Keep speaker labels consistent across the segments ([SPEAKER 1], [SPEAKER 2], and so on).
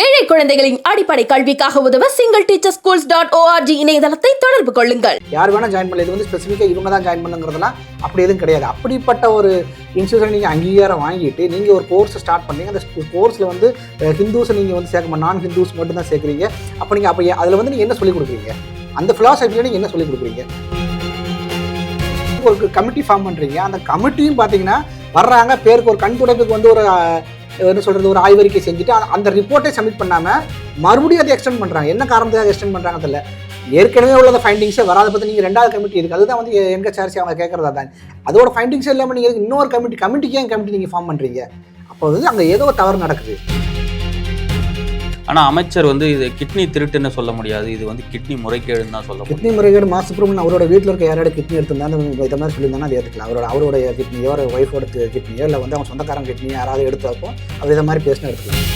[SPEAKER 1] ஏழை குழந்தைகளின் அடிப்படை கல்விக்காக உதவ single teacher schools dot ORG இணையதளத்தை தொடர்பு கொள்ளுங்கள்.
[SPEAKER 2] யார் வேணால் ஜாயின் பண்ணல இது வந்து ஸ்பெசிஃபிக்காக இவங்க தான் ஜாயின் பண்ணுங்கிறதுலாம் அப்படி எதுவும் கிடையாது. அப்படிப்பட்ட ஒரு இன்ஸ்டியூஷன் நீங்கள் அங்கீகாரம் வாங்கிட்டு நீங்கள் ஒரு கோர்ஸ் ஸ்டார்ட் பண்ணீங்க. அந்த கோர்ஸில் வந்து ஹிந்துஸை நீங்கள் வந்து சேர்க்க நான் ஹிந்துஸ் மட்டும் தான் சேர்க்குறீங்க. அப்போ நீங்கள் அப்போ அதில் வந்து நீங்கள் என்ன சொல்லிக் கொடுக்குறீங்க? அந்த ஃபிலாசபியில் நீங்கள் என்ன சொல்லிக் கொடுக்குறீங்க? ஒரு கமிட்டி ஃபார்ம் பண்ணுறீங்க அந்த கமிட்டியும் பார்த்தீங்கன்னா வர்றாங்க. பேருக்கு ஒரு கண் துடைப்புக்கு வந்து ஒரு என்ன சொல்கிறது ஒரு ஆய்வறிக்கை செஞ்சுட்டு அந்த- ரிப்போர்ட்டை சப்மிட் பண்ணாமல் மறுபடியும் அதை எக்ஸ்டெண்ட் பண்ணுறாங்க என்ன காரணத்துக்காக எக்ஸ்டெண்ட் பண்ணுறாங்க தெரியல. ஏற்கனவே உள்ள ஃபைண்டிங்ஸை வராத பற்றி நீங்கள் ரெண்டாவது கமிட்டி இருக்குது அதுதான் வந்து எங்க சார்ஜ் அவங்க கேட்குறதா தான் அதோட ஃபைண்டிங்ஸ் இல்லாமல் நீங்கள் இன்னொரு கமிட்டி கமிட்டிக்கு ஏன் கமிட்டி நீங்கள் ஃபார்ம் பண்ணுறீங்க அப்போ வந்து அங்கே ஏதோ ஒரு தவறு நடக்குது.
[SPEAKER 3] ஆனால் அமைச்சர் வந்து இது கிட்னி திருட்டுன்னு சொல்ல முடியாது. இது வந்து கிட்னி முறைகேடுன்னு தான் சொல்ல
[SPEAKER 2] கிட்னி முறைகேடு மா சுப்ரமணியன் அவரோட வீட்டில் இருக்க யாரோட கிட்னி எடுத்திருந்தாலும் இதை மாதிரி சொல்லியிருந்தானா அதை எடுத்துக்கலாம் அவரோட அவருடைய கிட்னியோ ஒரு ஒய்ஃபோட கிட்னியோ இல்லை வந்து அவங்க சொந்தக்காரங்க கிட்னியோ யாராவது எடுத்தப்போ அவர் இதை மாதிரி பேசினா எடுத்துக்கலாம்.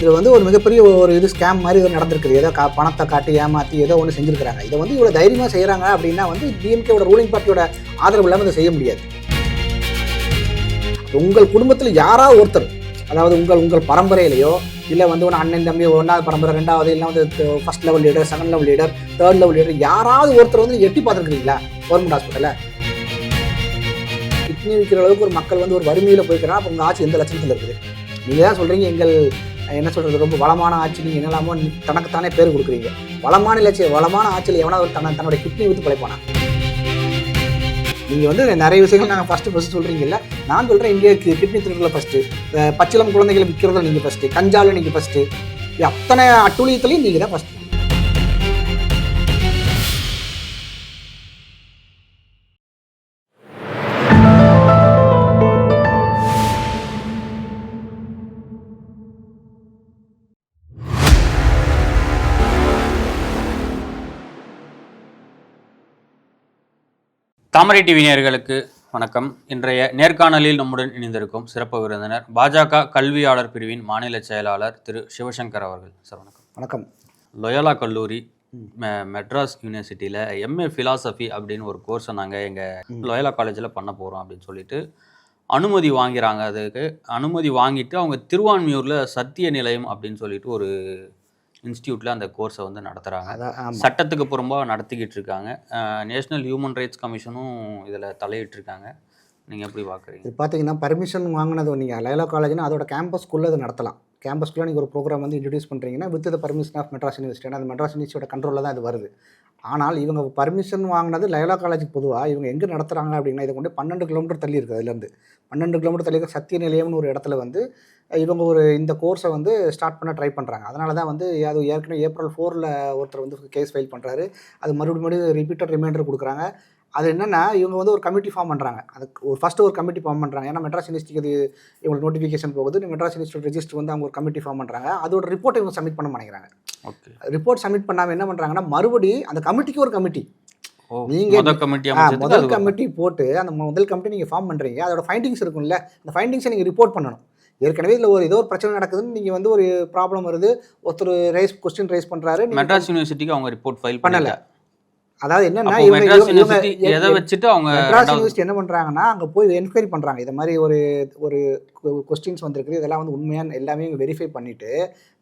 [SPEAKER 2] இது வந்து ஒரு மிகப்பெரிய ஒரு இது ஸ்கேம் மாதிரி நடந்திருக்குது. ஏதோ கா பணத்தை காட்டி ஏமாற்றி ஏதோ ஒன்று செஞ்சுருக்காங்க இதை வந்து இவ்வளோ தைரியமாக செய்கிறாங்க அப்படின்னா வந்து டிஎம்கேவோட ரூலிங் பார்ட்டியோட ஆதரவு இல்லாமல் இதை செய்ய முடியாது. உங்கள் குடும்பத்தில் யாராவது ஒருத்தர் அதாவது உங்கள் உங்கள் பரம்பரையிலையோ இல்லை வந்து ஒன்று அண்ணன் தம்பி ஒன்றாவது பரம்பரை ரெண்டாவது இல்லை வந்து first level leader second level leader third level leader யாராவது ஒருத்தர் வந்து எட்டி பார்த்துருக்கீங்களா கவர்மெண்ட் ஹாஸ்பிட்டலில் கிட்னி விற்கிற அளவுக்கு ஒரு மக்கள் வந்து ஒரு வறுமையில் போய்க்கிறா அப்போ உங்கள் ஆட்சி எந்த லட்சத்தில் இருக்குது? நீங்கள் தான் சொல்கிறீங்க எங்கள் என்ன சொல்கிறது ரொம்ப வளமான ஆட்சி நீங்கள் என்னெல்லாமோ தனக்குத்தானே பேர் கொடுக்குறீங்க. வளமான இலட்சிய வளமான ஆட்சியில் எவனா ஒரு தன தன்னோட கிட்னி விற்று பிழைப்பானா நீங்கள் வந்து நிறைய விஷயங்கள் நாங்கள் ஃபஸ்ட்டு ஃபஸ்ட்டு சொல்கிறீங்கல்ல நான் சொல்கிறேன் இந்தியாவுக்கு கிட்னி திருடல ஃபஸ்ட்டு பச்சிளம் குழந்தைகளை விற்கிறதுல நீங்கள் ஃபஸ்ட்டு கஞ்சாவில் நீங்கள் ஃபஸ்ட்டு அத்தனை அட்டுழியத்துலையும் நீங்கள் தான் ஃபஸ்ட்டு
[SPEAKER 3] தாமரை டிவி நேர்களுக்கு வணக்கம். இன்றைய நேர்காணலில் நம்முடன் இணைந்திருக்கும் சிறப்பு விருந்தினர் பாஜக கல்வியாளர் பிரிவின் மாநில செயலாளர் திரு சிவசங்கர் அவர்கள். சார் வணக்கம்.
[SPEAKER 2] வணக்கம்.
[SPEAKER 3] லொயோலா கல்லூரி மெ- மெட்ராஸ் யூனிவர்சிட்டியில் எம்ஏ ஃபிலாசபி அப்படின்னு ஒரு கோர்ஸை நாங்கள் எங்கள் லொயோலா காலேஜில் பண்ண போகிறோம் அப்படின்னு சொல்லிட்டு அனுமதி வாங்கிறாங்க. அதுக்கு அனுமதி வாங்கிட்டு அவங்க திருவான்மியூரில் சத்திய நிலையம் அப்படின்னு சொல்லிட்டு ஒரு இன்ஸ்டியூட்டில் அந்த கோர்ஸை வந்து நடத்துகிறாங்க சட்டத்துக்கு புறம்பாக நடத்திக்கிட்டு இருக்காங்க. நேஷனல் ஹியூமன் ரைட்ஸ் கமிஷனும் இதில் தலையிட்டு இருக்காங்க நீங்கள் எப்படி பார்க்குறீங்க
[SPEAKER 2] இது பார்த்தீங்கன்னா பர்மிஷன் வாங்கினது நீங்கள் லயலா காலேஜ்னா அதோட கேம்பஸ்க்குள்ளே அதை நடத்தலாம். கேம்பஸ்க்குள்ளே நீங்கள் ஒரு ப்ரோக்ராம் வந்து இன்ட்ரடியூஸ் பண்ணுறீங்கன்னா with the permission of Madras university அது மெட்ராஸ் யூனிவர்சிட்டியோட கண்ட்ரோலில் தான் இது வருது. ஆனால் இவங்க பர்மிஷன் வாங்கினது லயலா காலேஜுக்கு பொதுவாக இவங்க எங்கே நடத்துகிறாங்க அப்படின்னா இதை கொண்டு பன்னெண்டு கிலோமீட்டர் தள்ளி இருக்குது அதுலேருந்து பன்னெண்டு கிலோமீட்டர் தள்ளி இருக்க சத்திய நிலையம்னு ஒரு இடத்துல வந்து இவங்க ஒரு இந்த கோர்ஸை வந்து ஸ்டார்ட் பண்ண ட்ரை பண்ணுறாங்க அதனால தான் வந்து அது ஏற்கனவே ஏப்ரல் ஃபோரில் ஒருத்தர் வந்து கேஸ் ஃபைல் பண்ணுறாரு அது மறுபடியும் மறுபடியும் ரிப்பீட்டட் ரிமைண்டர் கொடுக்குறாங்க. அது என்னென்னா இவங்க வந்து ஒரு கமிட்டி ஃபார்ம் பண்ணுறாங்க அதுக்கு ஒரு ஃபஸ்ட்டு ஒரு கமிட்டி ஃபார்ம் பண்ணுறாங்க ஏன்னா மெட்ராஸ் யூனிவர்சிட்டிக்கு அது இவங்களுக்கு நோட்டிஃபிகேஷன் போகுது. மெட்ராஸ் யூனிவர்சிட்டி ரெஜிஸ்டர் வந்து அவங்க ஒரு கமிட்டி ஃபார்ம் பண்ணுறாங்க அதோட ரிப்போர்ட் இவங்க சப்மிட் பண்ண மாட்டேங்கிறாங்க.
[SPEAKER 3] ஓகே
[SPEAKER 2] ரிப்போர்ட் சப்மிட் பண்ணாமல் என்ன பண்ணுறாங்கன்னா மறுபடி அந்த கமிட்டிக்கு ஒரு கமிட்டி நீங்க-
[SPEAKER 3] முதல் கமிட்டி
[SPEAKER 2] போட்டு அந்த முதல் கமிட்டி நீங்கள் ஃபார்ம் பண்ணுறீங்க அதோட ஃபைண்டிங்ஸ் இருக்கும்ல. அந்த ஃபைண்டிங்ஸை நீங்கள் ரிப்போர்ட் பண்ணணும். ஏற்கனவே இதில் ஒரு ஏதோ ஒரு பிரச்சனை நடக்குதுன்னு நீங்கள் வந்து ஒரு ப்ராப்ளம் வருது. ஒருத்தர் ரைஸ் கொஸ்டின் ரைஸ் பண்ணுறாரு
[SPEAKER 3] மெட்ராஸ் யூனிவர்சிட்டிக்கு அவங்க ரிப்போர்ட் ஃபைல்
[SPEAKER 2] பண்ணல. அதாவது என்னன்னா
[SPEAKER 3] எதை வச்சுட்டு அவங்க
[SPEAKER 2] மெட்ராஸ் யூனிவர்சிட்டி என்ன பண்ணுறாங்கன்னா அங்கே போய் என்கொயரி பண்ணுறாங்க இது மாதிரி ஒரு ஒரு கொஸ்டின்ஸ் வந்திருக்கு இதெல்லாம் வந்து உண்மையான எல்லாமே வெரிஃபை பண்ணிவிட்டு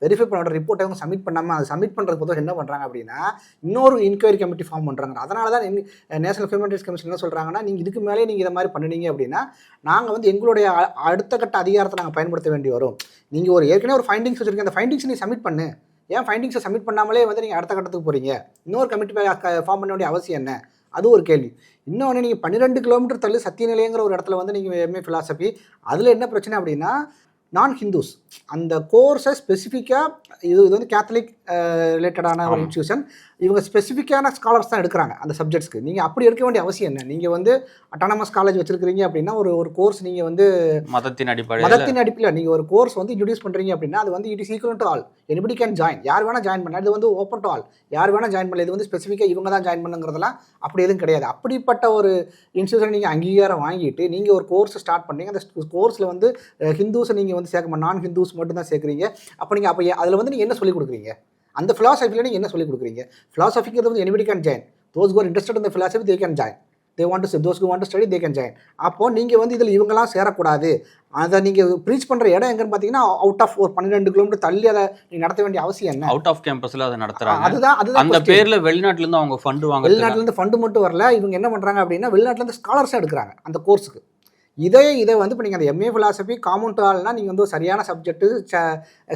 [SPEAKER 2] வெரிஃபை பண்ணோட ரிப்போர்ட்டை அவங்க சப்மிட் பண்ணாமல் அதை சப்மிட் பண்ணுறது பொதுவாக என்ன பண்ணுறாங்க அப்படின்னா இன்னொரு இன்கொயரி கமிட்டி ஃபார்ம் பண்ணுறாங்க அதனால தான் நேஷனல் ஹியூமன் ரைட்ஸ் கமிஷன் என்ன சொல்கிறாங்கன்னா நீங்கள் இதுக்கு மேலே நீங்கள் இதை மாதிரி பண்ணினீங்க அப்படின்னா நாங்கள் வந்து எங்களுடைய அடுத்த கட்ட அதிகாரத்தை நாங்கள் பயன்படுத்த வேண்டி வரும். நீங்கள் ஒரு ஏற்கனவே ஒரு ஃபைண்டிங்ஸ் வச்சுருக்கீங்க. அந்த ஃபைண்டிங்ஸ் நீ சப்மிட் பண்ணு. ஏன் ஃபைண்டிங்ஸை சப்மிட் பண்ணாமலே வந்து நீங்கள் அடுத்த கட்டத்துக்கு போகிறீங்க இன்னொரு கமிட்டி ஃபார்ம் பண்ண வேண்டிய அவசியம் என்ன? அது ஒரு கேள்வி. இன்னொன்று நீங்கள் பன்னிரெண்டு கிலோமீட்டர் தள்ளி சத்திய நிலையங்கிற ஒரு இடத்துல வந்து நீங்கள் எம்ஏ ஃபிலாசபி அதில் என்ன பிரச்சனை அப்படின்னா நான் ஹிந்துஸ் அந்த கோர்ஸை ஸ்பெசிஃபிக்காக இது இது வந்து கேத்தலிக் ரிலேட்டடான ஒரு. இன்ஸ்டியூஷன் இவங்க ஸ்பெசிஃபிக்கான ஸ்காலர்ஸ் தான் எடுக்கிறாங்க அந்த சப்ஜெக்ட்ஸ்க்கு நீங்கள் அப்படி எடுக்க வேண்டிய அவசியம் என்ன? நீங்கள் வந்து அட்டானமஸ் காலேஜ் வச்சிருக்கிறீங்க அப்படின்னா ஒரு ஒரு கோர்ஸ் நீங்கள் வந்து
[SPEAKER 3] மதத்தின் அடிப்படையில்.
[SPEAKER 2] மதத்தின் அடிப்படையில் நீங்கள் ஒரு கோர்ஸ் வந்து இன்ட்ரடியூஸ் பண்ணுறீங்க அப்படின்னா அது வந்து it is equal to all anybody can join யார் வேணால் ஜாயின் பண்ணலாம். இது வந்து ஓப்பன் டு ஆல் யார் வேணால் ஜாயின் பண்ணலாம். இது வந்து ஸ்பெசிஃபிக்காக இவங்க தான் ஜாயின் பண்ணுங்கிறதெல்லாம் அப்படி எதுவும் கிடையாது. அப்படிப்பட்ட ஒரு இன்ஸ்டியூஷன் நீங்கள் அங்கீகாரம் வாங்கிட்டு நீங்கள் ஒரு கோர்ஸ் ஸ்டார்ட் பண்ணீங்க. அந்த கோர்ஸில் வந்து ஹிந்துஸை நீங்கள் வந்து சேர்க்க நான் ஹிந்துஸ் மட்டும் தான் சேர்க்குறீங்க. அப்போ நீங்கள் அப்போ அதில் வந்து நீங்கள் என்ன சொல்லிக் கொடுக்குறீங்க? அந்த ஃபிலாசபியில் நீங்கள் என்ன சொல்லிக் கொடுக்குறீங்க? ஃபிலாசபிங்கிறது வந்து anybody can join those who're interested இந்த philosophy they can join they want to those want to study they can join அப்போ நீங்கள் வந்து இதில் இவங்கெல்லாம் சேரக்கூடாது. அதை நீங்கள் ப்ரீச் பண்ணுற இடம் எங்கன்னு பார்த்தீங்கன்னா அவுட் ஆஃப் ஒரு பன்னிரெண்டு கிலோமீட்டர் தள்ளி அதை நீங்கள் நடத்த வேண்டிய அவசியம் என்ன?
[SPEAKER 3] அவுட் ஆஃப் கேம்பஸ்ல அதை நடத்துறாங்க.
[SPEAKER 2] அதுதான் அதுதான்
[SPEAKER 3] அந்த. பேர்ல வெளிநாட்டுல இருந்து அவங்க ஃபண்ட் வாங்க
[SPEAKER 2] வெளிநாட்டுலேருந்து ஃபண்டு மட்டும் வரல. இவங்க என்ன பண்ணுறாங்க அப்படின்னா வெளிநாட்டுலேருந்து ஸ்காலர்ஸாக எடுக்கிறாங்க அந்த கோர்ஸுக்கு இதே இதை வந்து இப்போ நீங்கள் அந்த எம்ஏ ஃபிலாசபி காமன் ஆல்னா நீங்கள் வந்து சரியான சப்ஜெக்ட்டு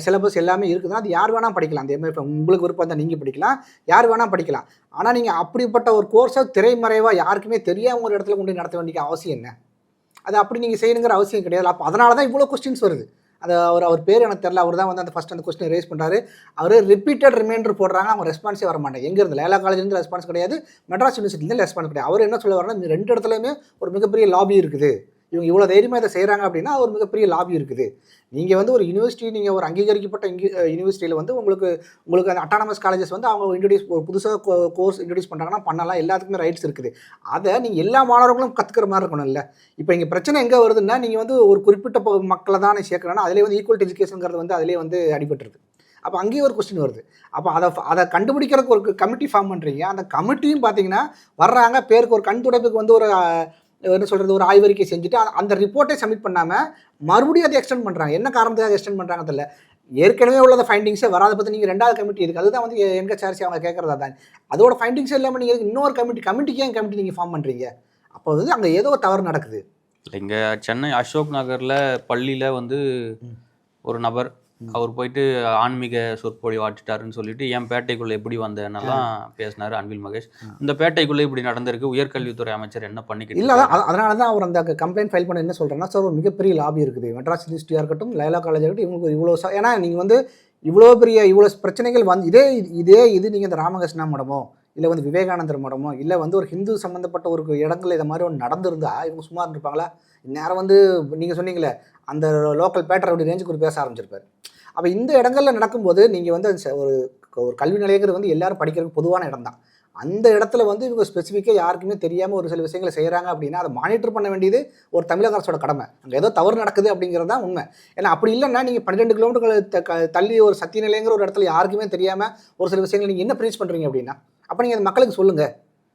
[SPEAKER 2] சிலபஸ் எல்லாமே இருக்குதுன்னா அது யார் வேணால் படிக்கலாம். அந்த எம்ஏ உங்களுக்கு விருப்பம் தான் நீங்கள் படிக்கலாம். யார் வேணால் படிக்கலாம். ஆனால் நீங்கள் அப்படிப்பட்ட ஒரு கோர்ஸை திரைமறைவாக யாருக்குமே தெரியாமல் ஒரு இடத்துல கொண்டு போய் நடத்த வேண்டிய அவசியம் என்ன? அது அப்படி நீங்கள் செய்யணுங்கிற அவசியம் கிடையாது. அப்போ அதனால தான் இவ்வளோ கொஸ்டின்ஸ் வருது. அது அவர் அவர் பேர் எனக்கு தெரில அவர் தான் வந்து அந்த ஃபஸ்ட் அந்த கொஸ்டின் ரேஸ் பண்ணுறாரு அவர் ரிப்பீட்டட் ரிமைண்டர் போடுறாங்க. அவங்க ரெஸ்பான்ஸே வர மாட்டாங்க எங்க லேலா காலேஜ்லேருந்து ரெஸ்பான்ஸ் கிடையாது. மெட்ராஸ் யூனிவர்சிட்டிலேருந்து ரெஸ்பான்ஸ் கிடையாது. அவர் என்ன சொல்ல வரனா ரெண்டு இடத்துலையுமே ஒரு மிகப்பெரிய லாபி இருக்குது. இவங்க இவ்வளோ தைரியமாக இதை செய்கிறாங்க அப்படின்னா ஒரு மிகப்பெரிய லாபி இருக்குது. நீங்கள் வந்து ஒரு யூனிவர்சிட்டி நீங்கள் ஒரு அங்கீகரிக்கப்பட்ட இங்கி யூனிவர்சிட்டியில் வந்து உங்களுக்கு உங்களுக்கு அந்த அட்டானமஸ் காலேஜஸ் வந்து அவங்க இன்ட்ரடியூஸ் ஒரு புதுசாக கோர்ஸ் இன்ட்ரடியூஸ் பண்ணுறாங்கன்னா பண்ணலாம். எல்லாத்துக்குமே ரைட்ஸ் இருக்குது. அதை நீங்கள் எல்லா மாணவர்களும் கற்றுக்கிற மாதிரி இருக்கணும் இல்லை. இப்போ இங்கே பிரச்சனை எங்கே வருதுன்னா நீங்கள் வந்து ஒரு குறிப்பிட்ட மக்களை தான் சேர்க்குறேன்னா அதிலே வந்து ஈக்குவல் எஜுகேஷனுங்கிறது வந்து அதிலே வந்து அடிபட்டுருது. அப்போ அங்கேயும் ஒரு கொஸ்டின் வருது. அப்போ அதை அதை கண்டுபிடிக்கிறதுக்கு ஒரு கமிட்டி ஃபார்ம் பண்ணுறீங்க அந்த கமிட்டியும் பார்த்தீங்கன்னா வர்றாங்க. பேருக்கு ஒரு கண் துடைப்புக்கு வந்து ஒரு என்ன சொல்கிறது ஒரு ஆய்வறிக்கை செஞ்சுட்டு அந்த- ரிப்போர்ட்டை சப்மிட் பண்ணாமல் மறுபடியும் அதை எக்ஸ்டெண்ட் பண்ணுறாங்க என்ன காரணத்துக்காக எக்ஸ்டெண்ட் பண்ணுறாங்க தெரியல. ஏற்கனவே உள்ளத ஃபைண்டிங்ஸை வராத பற்றி நீங்கள் ரெண்டாவது கமிட்டி இருக்குது அதுதான் வந்து எங்க சார்ஜ் அவங்க கேட்குறதா தான். அதோட ஃபைண்டிங்ஸ் இல்லாமல் நீங்கள் இன்னொரு கமிட்டி கமிட்டிக்கு ஏன் கமிட்டி நீங்கள் ஃபார்ம் பண்ணுறீங்க அப்போ வந்து அங்கே ஏதோ ஒரு தவறு நடக்குது.
[SPEAKER 3] இங்க சென்னை அசோக் நகர்ல பள்ளியில வந்து ஒரு நபர் அவர் போயிட்டு ஆன்மீக சொற்பொழி வாட்டுட்டாருன்னு சொல்லிட்டு என் பேட்டைக்குள்ள எப்படி வந்தேன்னெல்லாம் பேசினாரு அன்பில் மகேஷ். இந்த பேட்டைக்குள்ள இப்படி நடந்திருக்கு. உயர்கல்வித்துறை அமைச்சர் என்ன பண்ணிக்கிட்டு
[SPEAKER 2] இல்லை? அதனால தான் அவர் அந்த கம்ப்ளைண்ட் ஃபைல் பண்ண என்ன சொல்கிறேன்னா சார் ஒரு மிகப்பெரிய லாபி இருக்குது. மெட்ராஸ் யூனிவர்சிட்டியாக இருக்கட்டும் லைலா காலேஜ் இருக்கட்டும் இவங்களுக்கு இவ்வளோ ஏன்னா நீங்கள் வந்து இவ்வளோ பெரிய இவ்வளோ பிரச்சனைகள் வந்து இதே இதே இது நீங்கள் இந்த ராமகிருஷ்ணா மடமோ இல்லை வந்து விவேகானந்தர் மடமோ இல்லை வந்து ஒரு ஹிந்து சம்மந்தப்பட்ட ஒரு இடங்கள் இதை மாதிரி ஒன்று நடந்திருந்தா இவங்க சும்மா இருந்திருப்பாங்களா? இந்நேரம் வந்து நீங்கள் சொன்னீங்களே அந்த லோக்கல் பேட்டர் அப்படி ரேஞ்சுக்கு ஒரு பேச ஆரம்பிச்சிருப்பார். அப்போ இந்த இடங்கள்ல நடக்கும்போது நீங்கள் வந்து ச- ஒரு ஒரு கல்வி நிலையங்கிறது வந்து எல்லாரும் படிக்கிறதுக்கு பொதுவான இடம் தான் அந்த இடத்துல வந்து இவங்க ஸ்பெசிஃபிக்காக யாருக்குமே தெரியாமல் ஒரு சில விஷயங்களை செய்கிறாங்க அப்படின்னா அதை மானிட்டர் பண்ண வேண்டியது ஒரு தமிழக அரசோட கடமை. அங்கே ஏதோ தவறு நடக்குது அப்படிங்கிறது தான் உண்மை. ஏன்னா அப்படி இல்லைன்னா நீங்கள் பன்னிரெண்டு கிலோமீட்டர் தள்ளி ஒரு சத்திய நிலையங்கிற ஒரு இடத்துல யாருக்குமே தெரியாமல் ஒரு சில விஷயங்களை நீங்கள் என்ன ப்ரீச் பண்ணுறீங்க அப்படின்னா? அப்போ நீங்கள் அந்த மக்களுக்கு சொல்லுங்கள்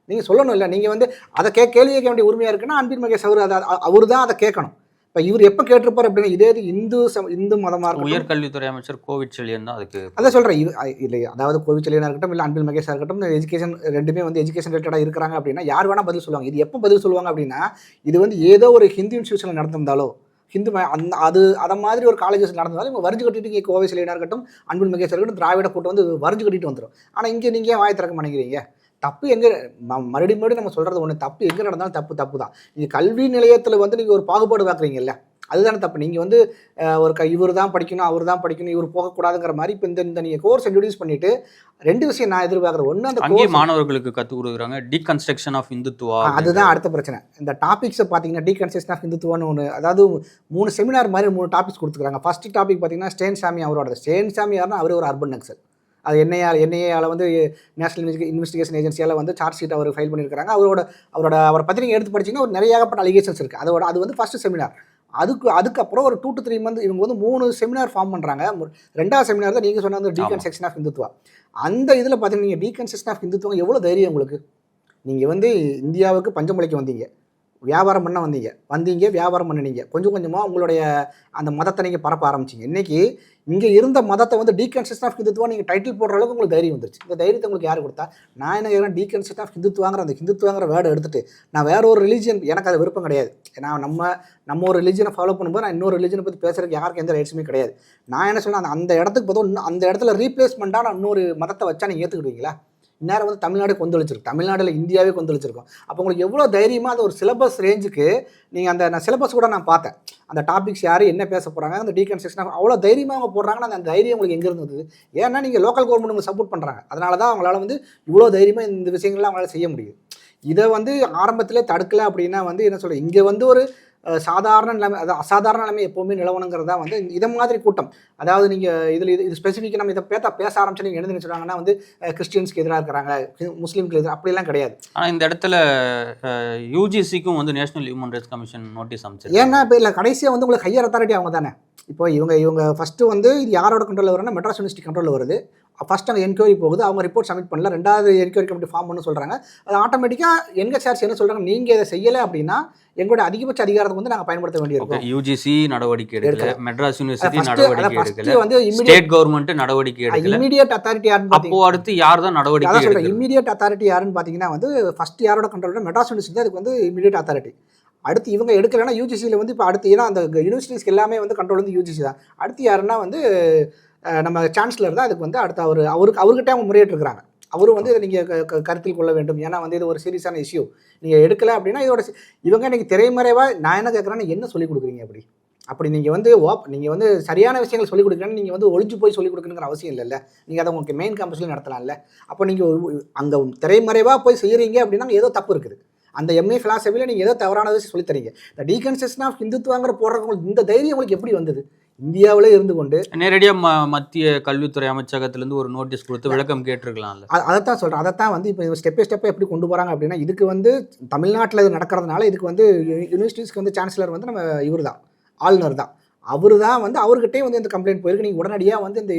[SPEAKER 2] நீங்கள் சொல்லணும் இல்லை. நீங்கள் வந்து அதை கே கேள்வி கேட்க வேண்டிய உரிமையாக இருக்குன்னா அன்பின் மகேஷ் அவர் அதை அவர் தான் அதை கேட்கணும். இப்போ இவர் எப்போ கேட்டிருப்பார் அப்படின்னா இதே இது இந்து சம இந்து மதமாக
[SPEAKER 3] உயர்கல்வித்துறை அமைச்சர் கோவிட் செழியன் தான் அதுக்கு
[SPEAKER 2] அதான் சொல்கிறேன் இது இல்லை அதாவது கோவிச்செலியனாக இருக்கட்டும் இல்லை அன்பில் மகேஷாக இருக்கட்டும் எஜுகேஷன் ரெண்டுமே வந்து எஜுகேஷன் ரிலேட்டடாக இருக்கிறாங்க அப்படின்னா யார் வேணால் பதில் சொல்லுவாங்க. இது எப்போ பதில் சொல்லுவாங்க அப்படின்னா இது வந்து ஏதோ ஒரு ஹிந்து இன்ஸ்டியூஷனில் நடந்திருந்தாலோ ஹிந்து அந்த அது அதை மாதிரி ஒரு காலேஜஸ் நடந்தாலும் இவங்க வரிஞ்சு கட்டிட்டு இங்கே கோவை சிலையனாக இருக்கட்டும் அன்பில் மகேஷ் இருக்கட்டும் திராவிட கூட்டம் வந்து வரிஞ்சு கட்டிட்டு வந்துடும் ஆனால் இங்கே நீங்கள் வாய் திறக்க மாட்டேங்கிறீங்க? தப்பு எங்கே மறுபடியும் மறுபடியும் நம்ம சொல்கிறது ஒன்று தப்பு எங்கே நடந்தாலும் தப்பு தப்பு தான் நீங்கள் கல்வி நிலையத்தில் வந்து நீங்கள் ஒரு பாகுபாடு பார்க்குறீங்கல்ல அதுதானே தப்பு. நீங்கள் வந்து ஒரு க இவர் தான் படிக்கணும் அவர் தான் படிக்கணும் இவர் போகக்கூடாதுங்கிற மாதிரி இப்போ இந்த இந்த நீங்கள் கோர்ஸ் இன்ட்ரடியூஸ் பண்ணிட்டு ரெண்டு விஷயம் நான் எதிர்பார்க்குறேன். ஒன்று அந்த course-
[SPEAKER 3] மாணவர்களுக்கு கற்றுக் கொடுக்குறாங்க டீகன்ஸ்ட்ரக்ஷன் ஆஃப் இந்துத்துவா
[SPEAKER 2] அதுதான் அடுத்த பிரச்சனை. இந்த டாபிக்ஸை பார்த்தீங்கன்னா டீகன்செஷன் ஆஃப் இந்துத்துவன்னு ஒன்று அதாவது மூணு செமினார் மாதிரி மூணு டாபிக்ஸ் கொடுத்துருக்காங்க ஃபர்ஸ்ட் டாபிக் பார்த்தீங்கன்னா ஸ்டேன் சாமி அவரோட ஸ்டேன் சாமி யாருன்னா அவர் ஒரு அர்பன் நக்சல் அது என்ஐஆர் என்ஐஏல வந்து நேஷனல் இன்வெஸ்டிகேஷன் ஏஜென்சியால் வந்து சார்ஜ் ஷீட் அவர் ஃபைல் பண்ணியிருக்காங்க அவரோட அவரோட அவரை பற்றி நீங்கள் எடுத்து படிச்சீங்கன்னா ஒரு நிறைய ஏகப்பட்ட அலிகேஷன்ஸ் இருக்குது அதோட அது வந்து ஃபர்ஸ்ட் செமினார் அதுக்கு அதுக்கப்புறம் ஒரு டூ டு த்ரீ மந்த் இவங்க வந்து மூணு செமினார் ஃபார்ம் பண்ணுறாங்க ரெண்டாவது செமினார் தான் நீங்கள் சொன்ன அந்த டீகன்ஸ்ட்ரக்ஷன் ஆஃப் இந்துத்துவா அந்த இதில் பார்த்தீங்கன்னா நீங்கள் டீகன்ஸ்ட்ரக்ஷன் ஆஃப் இந்துத்துவம் எவ்வளோ தைரியம் உங்களுக்கு? நீங்கள் வந்து இந்தியாவுக்கு பஞ்சமலைக்கு வந்தீங்க. வியாபாரம் பண்ண வந்தீங்க. வந்தீங்க வியாபாரம் பண்ணினீங்க. கொஞ்சம் கொஞ்சமாக உங்களுடைய அந்த மதத்தை நீங்கள் பரப்ப ஆரம்பிச்சிங்க. இன்னைக்கு இங்கே இருந்த மதத்தை வந்து டீகன்ஸ்ட்ரக்ஷன் ஆஃப் ஹிந்துத்துவா நீங்கள் டைட்டில் போடுற அளவுக்கு உங்களுக்கு தைரியம் வந்துருச்சு. இந்த தைரியத்தை உங்களுக்கு யார் கொடுத்தா? நான் என்ன கேட்குறேன் டீகன்ஸ்ட்ரக்ஷன் ஆஃப் ஹிந்துத்துவாங்கிற அந்த ஹிந்துத்துவாங்கிற வேர்டு எடுத்துட்டு நான் வேற ஒரு ரிலீஜியன் எனக்கு அது விருப்பம் கிடையாது. ஏன்னா நம்ம நம்ம ஒரு ரிலீஜனை ஃபாலோ பண்ணும்போது நான் இன்னொரு ரிலீஜனை பற்றி பேசுறதுக்கு யாருக்கும் எந்த ரைட்ஸுமே கிடையாது. நான் என்ன சொன்னேன் அந்த அந்த இடத்துக்கு பார்த்தோம் இன்னும் அந்த இடத்துல ரீப்ளேஸ்மெண்ட்டாக நான் இன்னொரு மதத்தை வச்சா நீங்கள் ஏற்றுக்கிடுவீங்களா இந்நேரம் வந்து தமிழ்நாடு கொந்தளிச்சிருக்கு. தமிழ்நாட்டில் இந்தியாவே கொந்தளிச்சிருக்கும். அப்போ உங்களுக்கு எவ்வளோ தைரியமாக அது ஒரு சிலபஸ் ரேஞ்சுக்கு நீங்கள் அந்த நான் சிலபஸ் கூட நான் பார்த்தேன். அந்த டாபிக்ஸ் யார் என்ன பேச போகிறாங்க அந்த டீகன்ஸ்ட்ரக்ஷன் அவ்வளோ தைரியமாக அவங்க போடுறாங்கன்னா அந்த தைரியம் உங்களுக்கு எங்கே இருந்தது ஏன்னா நீங்கள் லோக்கல் கவர்மெண்ட் உங்களுக்கு சப்போர்ட் பண்ணுறாங்க அதனால தான் அவங்களால வந்து இவ்வளோ தைரியமாக இந்த விஷயங்கள்லாம் அவங்களால செய்ய முடியுது. இதை வந்து ஆரம்பத்திலே தடுக்கலை அப்படின்னா வந்து என்ன சொல்கிறது இங்கே வந்து ஒரு சாதாரண நிலைமை அது அசாதாரண நிலைமை எப்போவுமே நிலவணுங்கிறது வந்து இதை மாதிரி கூட்டம். அதாவது நீங்கள் இதில் இது இது ஸ்பெசிஃபிக்காக நம்ம இதை பேச பேச ஆரம்பிச்சு நீங்கள் என்ன நினைச்சுறாங்கன்னா வந்து கிறிஸ்டியன்ஸ்க்கு எதிராக இருக்கிறாங்க முஸ்லீம்க்கு எதிராக அப்படிலாம் கிடையாது.
[SPEAKER 3] ஆனா இந்த இடத்துல யூஜிசிக்கும் வந்து national human rights commission notice
[SPEAKER 2] ஏன்னா
[SPEAKER 3] அமைச்சிருக்காங்க
[SPEAKER 2] இப்போ இல்லை கடைசியாக வந்து உங்களுக்கு ஹையர் அத்தாரிட்டி அவங்க தானே? இப்போ இவங்க இவங்க ஃபஸ்ட்டு வந்து இது யாரோட கண்ட்ரோலில் வரும்னா மெட்ராஸ் யூனிவர்சிட்டி கண்ட்ரோலில் வருது. ஃபஸ்ட் அங்கே என்கொயரி போகுது அவங்க ரிப்போர்ட் சப்மிட் பண்ணல. ரெண்டாவது என்கொயரி கமிட்டி ஃபார்ம் பண்ண சொல்கிறாங்க அது ஆட்டோமேட்டிக்காக எங்கள் சார்ஸ் என்ன சொல்கிறாங்க நீங்கள் இதை செய்யலை அப்படின்னா எங்களுடைய அதிகபட்ச அதிகாரத்தை வந்து நாங்கள் பயன்படுத்த வேண்டியிருக்கும்.
[SPEAKER 3] யூஜிசி நடவடிக்கை எடுக்கல. மெட்ராஸ் யூனிவர்சிட்டி நடவடிக்கை எடுக்கல.
[SPEAKER 2] வந்து
[SPEAKER 3] ஸ்டேட் கவர்மெண்ட் நடவடிக்கை எடுக்கல.
[SPEAKER 2] இமிடியட் அத்தாரிட்டி யாருன்னு
[SPEAKER 3] அப்போ அடுத்து யார் தான் நடவடிக்கை
[SPEAKER 2] அதான் சொல்கிறேன் இமீடியட் அத்தாரிட்டி யாருன்னு பார்த்தீங்கன்னா வந்து ஃபர்ஸ்ட் யாரோட கண்ட்ரோல் மெட்ராஸ் யூனிவர்சிட்டி அதுக்கு வந்து இமீடியட் அத்தாரிட்டி அடுத்து இவங்க எடுக்கலைன்னா யூஜிசியில் வந்து இப்போ அடுத்து ஏன்னா அந்த யூனிவர்சிட்டிஸ்க்கு எல்லாமே வந்து கண்ட்ரோல் வந்து யூஜிசி தான். அடுத்து யாருன்னா வந்து நம்ம சான்சலர் தான் அதுக்கு வந்து அடுத்த அவர் அவருக்கு அவர்கிட்ட அவங்க முறையிட்டிருக்கிறாங்க அவரும் வந்து இதை நீங்கள் கருத்தில் கொள்ள வேண்டும். ஏன்னா வந்து இது ஒரு சீரியஸான இஷ்யூ நீங்கள் எடுக்கலை அப்படின்னா இதோட இவங்க இன்னைக்கு திரைமறைவாக நான் என்ன கேட்குறேன்னு என்ன சொல்லிக் கொடுக்குறீங்க அப்படி? அப்படி நீங்கள் வந்து ஓப் நீங்கள் வந்து சரியான விஷயங்கள் சொல்லிக் கொடுக்குறேன்னு நீங்கள் வந்து ஒளிஞ்சு போய் சொல்லிக் கொடுக்கணுங்கிற அவசியம் இல்லைல்ல. நீங்கள் அதை உங்களுக்கு மெயின் கேம்பஸ்ல நடத்தலாம்ல. அப்போ நீங்கள் அங்கே திரைமறைவாக போய் செய்கிறீங்க அப்படின்னா ஏதோ தப்பு இருக்குது. அந்த எம்ஏ ஃபிலாசபியில் நீங்கள் ஏதோ தவறானது சொல்லித்தரீங்க சொல்லித் தரீங்க. இந்த டீகன்செஷன் ஆஃப் ஹிந்துத்துவாங்கிற போடுறவங்களுக்கு இந்த தைரியம் உங்களுக்கு எப்படி வந்தது? இந்தியாவிலே இருந்து கொண்டு
[SPEAKER 3] நேரடியா ம மத்திய கல்வித்துறை அமைச்சகத்திலிருந்து ஒரு நோட்டீஸ் கொடுத்து விளக்கம் கேட்டிருக்கலாம்ல.
[SPEAKER 2] அதைத்தான் சொல்கிறேன் அதைத்தான் வந்து இப்போ ஸ்டெப் பை ஸ்டெப்பாக எப்படி கொண்டு போகிறாங்க அப்படின்னா இதுக்கு வந்து தமிழ்நாட்டில் இது நடக்கிறதுனால இதுக்கு வந்து யூனிவர்சிட்டிஸ்க்கு வந்து சான்சலர் வந்து நம்ம இவர் தான் ஆளுநர் தான் அவர் தான் வந்து அவர்கிட்டே வந்து இந்த கம்ப்ளைண்ட் போயிருக்கு. நீங்கள் உடனடியாக வந்து இந்த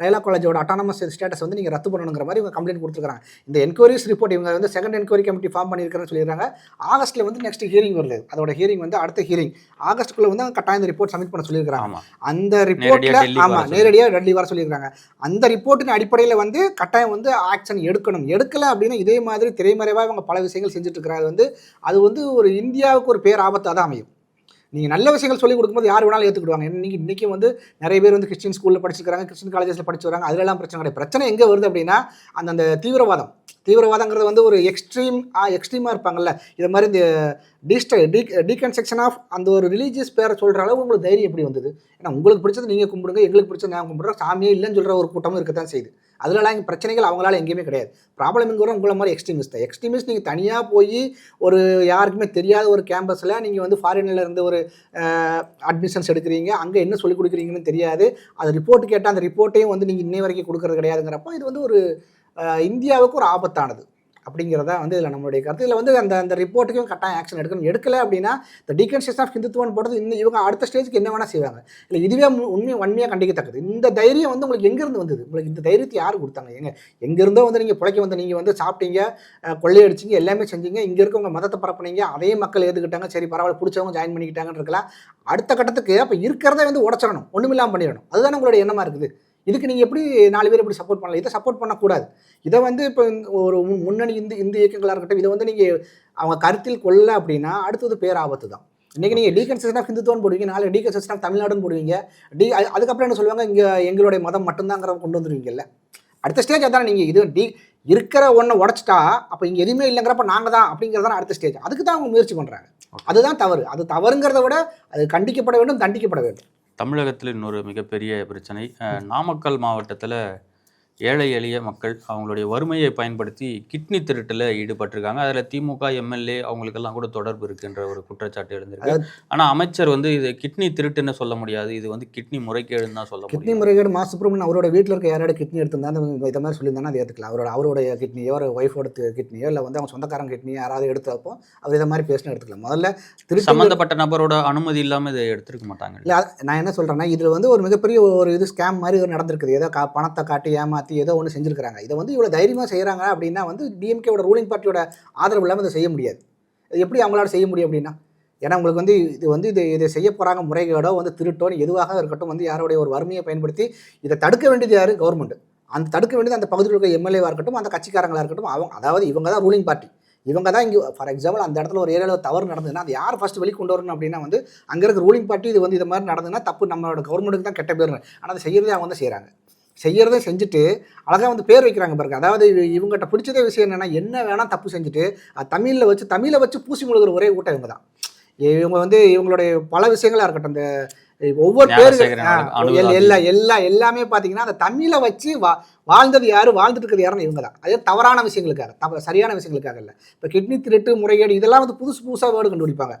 [SPEAKER 2] லைலா காலேஜோட அட்டானமஸ் ஸ்டேட்டஸ் வந்து நீங்கள் ரத்து பண்ணணுங்கிற மாதிரி இவங்க கம்ப்ளைண்ட் கொடுத்துருக்காங்க இந்த என்கொயரிஸ் ரிப்போர்ட் இவங்க வந்து செகண்ட் என்கொயரி கமிட்டி ஃபார்ம் பண்ணியிருக்கிறேன்னு சொல்லியிருக்காங்க. ஆகஸ்ட்டில் வந்து நெக்ஸ்ட் ஹியரிங் வருது. அதோட ஹியரிங் வந்து அடுத்த ஹியரிங் ஆகஸ்ட்டுக்குள்ளே வந்து கட்டாயம் இந்த ரிப்போர்ட் சப்மிட் பண்ண சொல்லியிருக்காங்க அந்த ரிப்போர்ட்ல
[SPEAKER 3] டெல்லி வர
[SPEAKER 2] ஆமா
[SPEAKER 3] சொல்லி.
[SPEAKER 2] நேரடியாக டெல்லி வர சொல்லியிருக்காங்க. அந்த ரிப்போர்ட்டின் அடிப்படையில் வந்து கட்டாயம் வந்து ஆக்ஷன் எடுக்கணும். எடுக்கல அப்படின்னா இதே மாதிரி திரைமறைவாக இவங்க பல விஷயங்கள் செஞ்சுட்டு இருக்கிறது வந்து அது வந்து ஒரு இந்தியாவுக்கு ஒரு பேர் ஆபத்தாக தான் அமையும். நீங்கள் நல்ல விஷயங்கள் சொல்லிக் கொடுக்கும்போது யார் வேணாலும் ஏற்றுக்கிடுவாங்க இன்னைக்கு இன்றைக்கி வந்து நிறைய பேர் வந்து கிறிஸ்டின் ஸ்கூலில் படிச்சிருக்காங்க கிறிஸ்டின் காலேஜஸில் படிச்சு வராங்க. அதெல்லாம் பிரச்சனை கிடையாது. பிரச்சனை எங்கே வருது அப்படின்னா அந்த அந்த தீவிரவாதம். தீவிரவாதங்கிறது வந்து ஒரு எக்ஸ்ட்ரீம் எக்ஸ்ட்ரீமாக இருப்பாங்கல்ல. இது மாதிரி இந்த டீஸ்ட டீ டீகன்ஸ்ட்ரக்ஷன் ஆஃப் அந்த ஒரு ரிலீஜியஸ் பேரை சொல்கிற அளவு உங்களுக்கு தைரியம் எப்படி வந்தது? ஏன்னா உங்களுக்கு பிடிச்சது நீங்கள் கும்பிடுங்க எங்களுக்கு பிடிச்சது நான் கும்பிட்றோம் சாமியே இல்லைன்னு சொல்கிற ஒரு கூட்டமும் இருக்கத்தான் செய்யுது. அதுலலாம் இங்கே பிரச்சனைகள் அவங்களால எங்கேயுமே கிடையாது. ப்ராப்ளம் எங்கே உங்களை மாதிரி எக்ஸ்ட்ரீமிஸ்ட் எக்ஸ்ட்ரீமிஸ்ட் நீங்கள் தனியாக போய் ஒரு யாருக்குமே தெரியாத ஒரு கேம்பஸில் நீங்கள் வந்து ஃபாரினில் இருந்து ஒரு அட்மிஷன்ஸ் எடுக்கிறீங்க. அங்கே என்ன சொல்லிக் கொடுக்குறீங்கன்னு தெரியாது. அது ரிப்போர்ட் கேட்டால் அந்த ரிப்போர்ட்டையும் வந்து நீங்கள் இன்னை வரைக்கும் கொடுக்குறது கிடையாதுங்கிறப்போ இது வந்து ஒரு இந்தியாவுக்கு ஒரு ஆபத்தானது. அப்படிங்கிறத வந்து இதில் நம்மளுடைய கருத்து. இதில் வந்து அந்த அந்த ரிப்போர்ட்டுக்கும் கட்டாயம் ஆக்ஷன் எடுக்கணும். எடுக்கலை அப்படின்னா இந்த டீகன்ஸ்ட்ரக்ஷன் ஆஃப் ஹிந்துத்துவன் போடுறது இன்னும் இவங்க அடுத்த ஸ்டேஜுக்கு என்ன வேணால் செய்வாங்க. இல்லை இதுவே உண்மை உண்மையை கண்டிக்கத்தக்கது. இந்த தைரியம் வந்து உங்களுக்கு எங்கேருந்து வந்தது? உங்களுக்கு இந்த தைரியத்தை யார் கொடுத்தாங்க? எங்க எங்கேருந்தோ வந்து நீங்கள் பிழைக்க வந்து நீங்கள் வந்து சாப்பிட்டீங்க கொள்ளையடிச்சிங்க கொள்ளையடிச்சீங்க எல்லாமே செஞ்சீங்க இங்கே இருக்கவங்க மதத்தை பரப்புனீங்க அதே மக்கள் ஏற்றுக்கிட்டாங்க சரி பரவாயில்ல பிடிச்சவங்க ஜாயின் பண்ணிக்கிட்டாங்கன்னு இருக்கலாம். அடுத்த கட்டத்துக்கு அப்போ இருக்கிறத வந்து உடச்சிடணும். ஒன்றுமில்லாமல் பண்ணிடணும். அதுதான் உங்களுடைய எண்ணமாக இருக்குது? இதுக்கு நீங்கள் எப்படி நாலு பேர் இப்படி சப்போர்ட் பண்ணலாம்? இதை சப்போர்ட் பண்ணக்கூடாது. இதை வந்து இப்போ ஒரு முன்னணி இந்து இந்து இயக்கங்களாக இருக்கட்டும் இதை வந்து நீங்கள் அவங்க கருத்தில் கொள்ள அப்படின்னா அடுத்தது பேராபத்து தான். இன்றைக்கி நீங்கள் டீகன்செஷன் ஆஃப் ஹிந்துத்துவம் போடுவீங்க நாளை டீகன்செஷன் ஆஃப் தமிழ்நாடுன்னு போடுவீங்க. டி அது- அதுக்கப்புறம் என்ன சொல்லுவாங்க? இங்கே எங்களுடைய மதம் மட்டும்தாங்கிற கொண்டு வந்துருவீங்கல்ல. அடுத்த ஸ்டேஜ் அதான் நீங்கள் இது டி இருக்கிற ஒன்றை உடச்சிட்டா அப்போ இங்கே எதுவுமே இல்லைங்கிறப்ப நாங்கள் தான் அப்படிங்கிறது தான் அடுத்த ஸ்டேஜ் அதுக்கு தான் அவங்க முயற்சி பண்ணுறாங்க அதுதான் தவறு. அது தவறுங்கிறத விட அது கண்டிக்கப்பட வேண்டும் தண்டிக்கப்பட வேண்டும்.
[SPEAKER 3] தமிழகத்தில் இன்னொரு மிகப்பெரிய பிரச்சனை நாமக்கல் மாவட்டத்தில் ஏழை எளிய மக்கள் அவங்களுடைய வறுமையை பயன்படுத்தி கிட்னி திருட்டில் ஈடுபட்டிருக்காங்க. அதில் திமுக எம்எல்ஏ அவங்களுக்கெல்லாம் கூட தொடர்பு இருக்குன்ற ஒரு குற்றச்சாட்டு எழுந்திருக்கு. ஆனால் அமைச்சர் வந்து இது கிட்னி திருட்டுன்னு சொல்ல முடியாது. இது வந்து கிட்னி முறைகேடுன்னு தான் சொல்ல
[SPEAKER 2] கிட்னி முறைகேடு மா சுப்ரமணியன் அவரோட வீட்டில் இருக்க யாரோட கிட்னி எடுத்திருந்தா இதை மாதிரி சொல்லியிருந்தானா அது ஏற்றுக்கலாம் அவரோட அவருடைய கிட்னியோ ஒரு ஒய்ஃபோட கிட்னியோ இல்லை வந்து அவங்க சொந்தக்காரங்க கிட்னியோ யாராவது எடுத்தப்போ அவர் இதை மாதிரி பேசினா எடுத்துக்கலாம். முதல்ல திருச்சி
[SPEAKER 3] சம்பந்தப்பட்ட நபரோட அனுமதி இல்லாமல் இதை எடுத்திருக்க மாட்டாங்க.
[SPEAKER 2] இல்லை நான் என்ன சொல்கிறேன்னா இதில் வந்து ஒரு மிகப்பெரிய ஒரு இது ஸ்கேம் மாதிரி நடந்திருக்குது. ஏதோ பணத்தை காட்டி மாற்றி ஏதோ ஒன்று செஞ்சுருக்கிறாங்க. இதை வந்து இவ்வளோ தைரியமாக செய்கிறாங்க அப்படின்னா வந்து டிஎம்கேவோட ரூலிங் பார்ட்டியோட ஆதரவு இல்லாமல் இதை செய்ய முடியாது. எப்படி அவங்களால செய்ய முடியும் அப்படின்னா? ஏன்னா உங்களுக்கு வந்து இது வந்து இது இதை செய்ய போகிறாங்க முறைகேடோ வந்து திருட்டோன்னு எதுவாக இருக்கட்டும் வந்து யாருடைய ஒரு வறுமையை பயன்படுத்தி இதை தடுக்க வேண்டியது யார்? கவர்மெண்ட் அந்த தடுக்க வேண்டியது அந்த பகுதியில் இருக்க எம்எல்ஏவாக இருக்கட்டும் அந்த கட்சிக்காரங்களாக இருக்கட்டும் அவங்க அதாவது இவங்க தான் ரூலிங் பார்ட்டி இவங்க தான் இங்கே ஃபார் எக்ஸாம்பிள் அந்த இடத்துல ஒரு ஏரியாவில் தவறு நடந்ததுன்னா அது யார் ஃபஸ்ட்டு வெளி கொண்டு வரணும் அப்படின்னா வந்து அங்கே இருக்க ரூலிங் பார்ட்டி இது வந்து இது மாதிரி நடந்ததுன்னா தப்பு நம்மளோட கவர்மெண்ட்டுக்கு தான் கெட்ட பேர் ஆனால் அதை செய்யறதே அவங்க வந்து செய்கிறாங்க செய்யறதை செஞ்சுட்டு அழகாக வந்து பேர் வைக்கிறாங்க பாருங்க. அதாவது இவ- இவங்ககிட்ட பிடிச்சதே விஷயம் என்னன்னா என்ன வேணால் தப்பு செஞ்சுட்டு அது தமிழில் வச்சு தமிழை வச்சு பூசி முழுகிற ஒரே கூட்டம் இவங்க தான் இவங்க வந்து இவங்களுடைய பல விஷயங்களா இருக்கட்டும் இந்த ஒவ்வொரு
[SPEAKER 3] அனுராக்
[SPEAKER 2] எல்லா எல்லா எல்லாமே பார்த்தீங்கன்னா அந்த தமிழை வச்சு வா வாழ்ந்தது யாரு வாழ்ந்துட்டு இருக்கிறது யாருன்னு இவங்க தான் அதே தவறான விஷயங்களுக்காக தவ சரியான விஷயங்களுக்காக இல்லை. இப்போ கிட்னி திருட்டு முறைகேடு இதெல்லாம் வந்து புதுசு புதுசாக வேர்டு கண்டுபிடிப்பாங்க.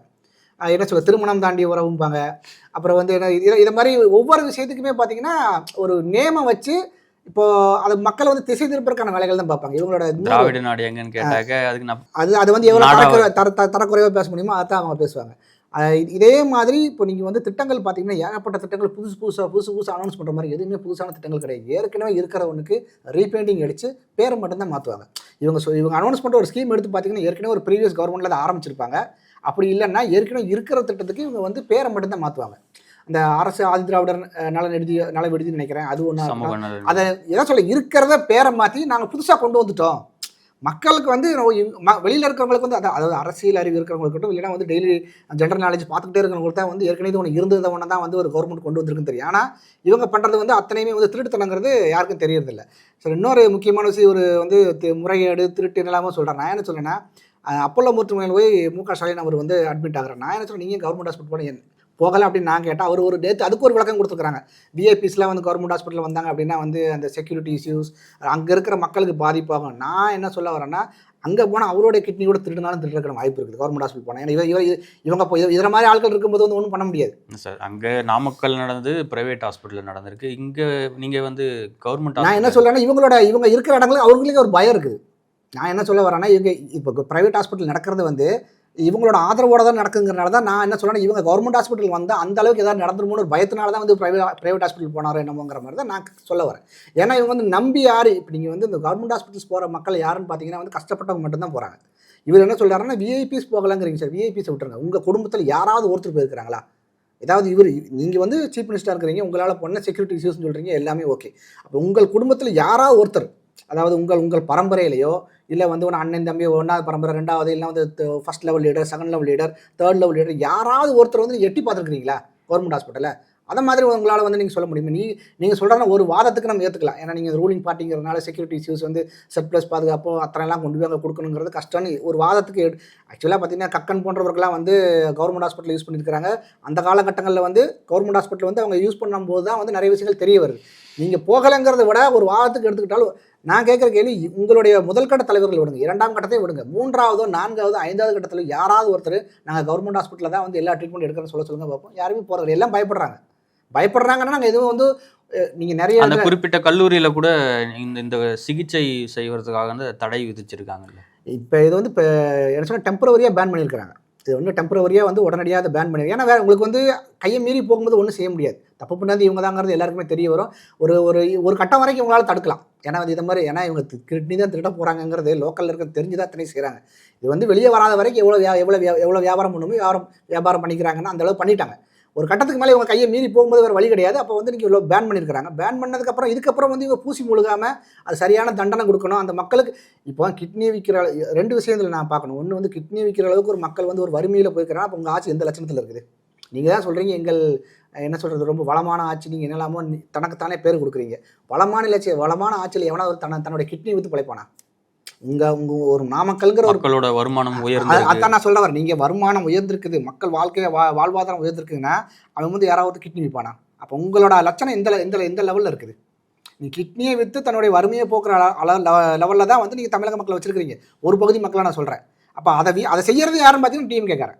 [SPEAKER 2] என்ன சொல்ல திருமணம் தாண்டி உறவும்பாங்க. அப்புறம் வந்து என்ன இது இது மாதிரி ஒவ்வொரு விஷயத்துக்குமே பார்த்தீங்கன்னா ஒரு நேமம் வச்சு இப்போ அது மக்கள் வந்து திசை திருப்பதற்கான வேலைகள் தான் பார்ப்பாங்க. இவங்களோட
[SPEAKER 3] திராவிட நாடு எங்கன்னு கேட்டாக்க அதுக்கு
[SPEAKER 2] அது அது வந்து எவ்வளோ
[SPEAKER 3] நாடா-
[SPEAKER 2] தரக்குறை தர த- தரக்குறைவா பேச முடியுமோ அதான் அவங்க பேசுவாங்க. இது- மாதிரி இப்போ நீங்கள் வந்து திட்டங்கள் பார்த்தீங்கன்னா ஏகப்பட்ட திட்டங்கள் புதுசு புதுசாக புதுசு புதுசு அனௌன்ஸ் பண்ணுற மாதிரி எதுவுமே புதுசான திட்டங்கள் கிடையாது. ஏற்கனவே இருக்கிறவனுக்கு ரீபெயிண்டிங் அடித்து பேரை மட்டும்தான் மாற்றுவாங்க இவங்க சொ- இவங்க அனௌன்ஸ் பண்ணுற ஒரு ஸ்கீம் எடுத்து பார்த்தீங்கன்னா ஏற்கனவே ஒரு ப்ரீவியஸ் கவர்மெண்ட்டில் அதை ஆரம்பிச்சிருப்பாங்க. அப்படி இல்லைன்னா ஏற்கனவே இருக்கிற திட்டத்துக்கு இவங்க வந்து பேரை மட்டும்தான் மாற்றுவாங்க அந்த அரசு ஆதி திராவிடர் நல நெடுதி நல விடுதின்னு நினைக்கிறேன் அது ஒன்று அதை எதை சொல்ல இருக்கிறத பேரை மாற்றி நாங்கள் புதுசாக கொண்டு வந்துட்டோம். மக்களுக்கு வந்து வெளியில் இருக்கிறவங்களுக்கு வந்து அதான் அதாவது அரசியல் அறிவு இருக்கிறவங்களுக்கு இல்லைனா இல்லைன்னா வந்து டெய்லி ஜென்ரல் நாலேஜ் பார்த்துக்கிட்டே இருக்கிறவங்களுக்கு தான் வந்து ஏற்கனவே ஒன்று இருந்ததை ஒன்று தான் வந்து ஒரு கவர்மெண்ட் கொண்டு வந்திருக்குன்னு தெரியும். ஆனால் இவங்க பண்ணுறது வந்து அத்தனையுமே வந்து திருட்டுத்தனங்கிறது யாருக்கும் தெரியறதில்ல. சரி இன்னொரு முக்கியமான விஷயம் ஒரு வந்து முறைகேடு திருட்டு எல்லாமே சொல்கிறேன் நான் என்ன சொல்றேன்னா அஹ் அப்போலோ மருத்துவமனையில் போய் மு க ஸ்டாலின் அவர் வந்து அட்மிட் ஆகிறேன் நான் என்ன சொல்கிறேன் நீங்கள் கவர்மெண்ட் ஹாஸ்பிட்டல் போன போகலாம் அப்படின்னு நான் கேட்டால் அவர் ஒரு டேத்து அதுக்கு ஒரு விளக்கம் கொடுத்துருக்காங்க. விஐபிஸ்லாம் வந்து கவர்மெண்ட் ஹாஸ்பிட்டல் வந்தாங்க அப்படின்னா வந்து அந்த செக்யூரிட்டி இஷ்யூஸ் அங்கே இருக்கிற மக்களுக்கு பாதிப்பாகும். நான் என்ன சொல்ல வரேன்னா அங்கே போனால் அவரோட கிட்னி கூட திருடினாலும் திருடுற வாய்ப்பு இருக்குது கவர்மெண்ட் ஹாஸ்பிட்டல் போனால் ஏன்னா இவ- இவ- இவங்க இப்போ இதில் மாதிரி ஆட்கள் இருக்கும்போது வந்து ஒன்றும் பண்ண முடியாது.
[SPEAKER 3] சார் அங்க நாமக்கல் நடந்தது பிரைவேட் ஹாஸ்பிட்டல் நடந்திருக்கு. இங்க நீங்க வந்து கவர்மெண்ட்
[SPEAKER 2] நான் என்ன சொல்றேன்னா இவங்களோட இவங்க இருக்கிற இடங்களுக்கு அவங்களுக்கு ஒரு பயம் இருக்குது. நான் என்ன சொல்ல வரேன்னா இவங்க இப்போ ப்ரைவேட் ஹாஸ்பிட்டல் நடக்கிறது வந்து இவங்களோட ஆதரவோட தான் நடக்குங்கிறனால தான் நான் என்ன சொல்றேன் இவங்க கவர்மெண்ட் ஹாஸ்பிட்டல் வந்தால் அந்த அளவுக்கு ஏதாவது நடந்துருமோ ஒரு பயத்தினால தான் வந்து ப்ரைவேட் ப்ரைவேட் ஹாஸ்பிட்டல் போனாரோ என்னமோங்கிற மாதிரி தான் நான் சொல்ல வரேன். ஏன்னா இவங்க வந்து நம்பி யார்? இப்போ நீங்கள் வந்து இந்த கவர்மெண்ட் ஹாஸ்பிட்டல்ஸ் போகிற மக்கள் யாருன்னு பார்த்தீங்கன்னா வந்து கஷ்டப்பட்டவங்க மட்டும்தான் போகிறாங்க இவர் என்ன சொல்கிறாருன்னா விஐபிஸ் போகலாங்கிறீங்க சார் விஐபிஸ் விட்டுருங்க. உங்கள் குடும்பத்தில் யாராவது ஒருத்தர் போயிருக்கிறாங்களா? ஏதாவது இவர் நீங்கள் வந்து சீஃப் மினிஸ்டராக இருக்கிறீங்க உங்களால் பண்ண செக்யூரிட்டி இஷ்யூஸ்னு சொல்கிறீங்க எல்லாமே ஓகே அப்போ உங்கள் குடும்பத்தில் யாராவது ஒருத்தர் அதாவது உங்கள் உங்கள் பரம்பரையிலையோ இல்லை வந்து ஒன்று அண்ணன் தம்பி ஒன்றாவது பரம்பரை ரெண்டாவது இல்லை வந்து first level leader second level leader third level leader யாராவது ஒருத்தர் வந்து எட்டி பார்த்துருக்கீங்களா கவர்மெண்ட் ஹாஸ்பிட்டலில் அதை மாதிரி உங்களால் வந்து நீங்கள் சொல்ல முடியுமா? நீ நீங்கள் சொல்கிற ஒரு வாதத்துக்கு நம்ம ஏற்றுக்கலாம் ஏன்னா நீங்கள் ரூலிங் பார்ட்டிங்கிறதுனால செக்யூரிட்டி இஷ்யூஸ் வந்து சர்ப்ளஸ் பாதுகாப்பு அத்தனைலாம் கொண்டு போய் அங்கே கொடுக்கணுங்கிறது கஷ்டம்னு ஒரு வாதத்துக்கு ஆக்சுவலாக பார்த்தீங்கன்னா கக்கன் போன்றவர்கள்லாம் வந்து கவர்மெண்ட் ஹாஸ்பிட்டல் யூஸ் பண்ணியிருக்கிறாங்க. அந்த காலகட்டங்களில் வந்து கவர்மெண்ட் ஹாஸ்பிட்டல் வந்து அவங்க யூஸ் பண்ணும்போது தான் வந்து நிறைய விஷயங்கள் தெரிய வருது. நீங்கள் போகலைங்கிறத விட ஒரு வாதத்துக்கு எடுத்துக்கிட்டாலும் நான் கேட்குற கேள்வி உங்களுடைய முதல் கட்ட தலைவர்கள் விடுங்க இரண்டாம் கட்டத்தை விடுங்க மூன்றாவதோ நான்காவதோ ஐந்தாவது கட்டத்தில் யாராவது ஒருத்தர் நாங்கள் கவர்மெண்ட் ஹாஸ்பிட்டலில் தான் வந்து எல்லா ட்ரீட்மெண்ட் எடுக்கிறோன்னு சொல்ல சொல்லுங்க பார்ப்போம் யாருமே போகிறது எல்லாம் பயப்படுறாங்க. பயப்படுறாங்கன்னா நாங்கள் எதுவும் வந்து நீங்கள் நிறைய
[SPEAKER 3] அந்த குறிப்பிட்ட கல்லூரியில கூட இந்த இந்த சிகிச்சை செய்வதற்காக வந்து தடை விதிச்சிருக்காங்கல்ல.
[SPEAKER 2] இப்போ இது வந்து இப்போ என்ன சொன்னால் டெம்பரவரியாக பேன் பண்ணியிருக்கிறாங்க. இது வந்து டெம்பரவரியாக வந்து உடனடியாக அதை பேன் பண்ணி ஏன்னா வேறு உங்களுக்கு வந்து கையை மீறி போகும்போது ஒன்றும் செய்ய முடியாது. தப்பு பண்ணாது இவங்க தாங்கிறது எல்லாருக்குமே தெரிய வரும். ஒரு ஒரு ஒரு கட்டம் வரைக்கும் இவங்களால தடுக்கலாம். ஏன்னா வந்து இதை மாதிரி ஏன்னா இவங்க கிட்னி தான் திருட போகிறாங்கிறது லோக்கலில் இருக்க தெரிஞ்சு தான் தனி செய்கிறாங்க இது வந்து வெளியே வராத வரைக்கும் எவ்வளோ வியா எவ்வளோ வியா- எவ்வளோ வியாபாரம் பண்ணுமோ வியாபாரம் வியாபாரம் பண்ணிக்கிறாங்கன்னா அந்த அளவு பண்ணிட்டாங்க. ஒரு கட்டத்துக்கு மேலே இவங்க கையை மீறி போகும்போது வேறு வழி கிடையாது. அப்போ வந்து நீங்கள் இவ்வளோ பேன் பண்ணியிருக்கிறாங்க. பேன் பண்ணதுக்கப்புறம் இதுக்கப்புறம் வந்து இவங்க பூசி முழுகாமல் அது சரியான தண்டனை கொடுக்கணும். அந்த மக்களுக்கு இப்போ கிட்னி விற்கிற ரெண்டு விஷயத்தில் நான் பார்க்கணும். ஒன்று வந்து கிட்னி விற்கிற அளவுக்கு ஒரு மக்கள் வந்து ஒரு வறுமையில் போயிருக்கிறாங்க. அப்போ உங்கள் ஆட்சி எந்த லட்சணத்தில் இருக்குது? நீங்கள் தான் சொல்கிறீங்க எங்கள் என்ன சொல்கிறது ரொம்ப வளமான ஆட்சி நீங்கள் என்னெல்லாமோ நீ- தனக்குத்தானே பேர் கொடுக்குறீங்க. வளமான லட்சிய வளமான ஆட்சியில் எவனா ஒரு தன தன்னோட கிட்னி விற்று பிழைப்பானா? உங்கள் உங்கள் ஒரு நாமக்கல்ங்கிற ஒரு
[SPEAKER 3] மக்களோட வருமானம் உயர்ந்து
[SPEAKER 2] அதான் நான் சொல்ல வரேன் நீங்கள் வருமானம் உயர்ந்திருக்குது. மக்கள் வாழ்க்கையை வா வாழ்வாதாரம் உயர்ந்திருக்குதுன்னா அவன் வந்து யாராவது கிட்னி விற்பானா அப்போ உங்களோட லட்சணம் எந்த எந்த எந்த லெவலில் இருக்குது? நீ கிட்னியை விற்று தன்னுடைய வறுமையை போக்குற லெவலில் தான் வந்து நீங்கள் தமிழக மக்களை வச்சிருக்கிறீங்க. ஒரு பகுதி மக்களை நான் சொல்கிறேன் அப்போ அதை வி- அதை செய்யறது யாருன்னு பார்த்தீங்கன்னா டிஎம் கேட்குறேன்